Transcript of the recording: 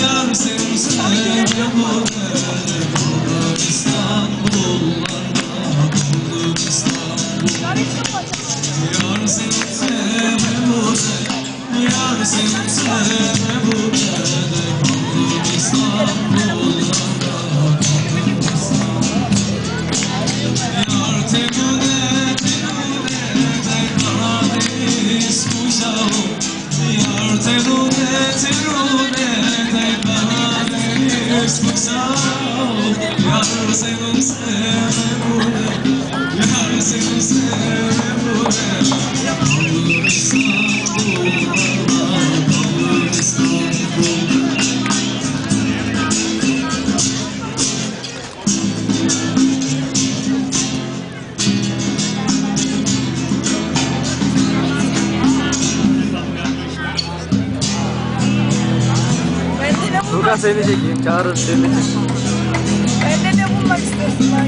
Yar İstanbul'larda Buldum İstanbul Yar seni sevme bu temude temude Karadeniz kuşağı Yar Furkan seni çekeyim. Çağırır çekeyim. bende ne bulmak istiyorsun lan?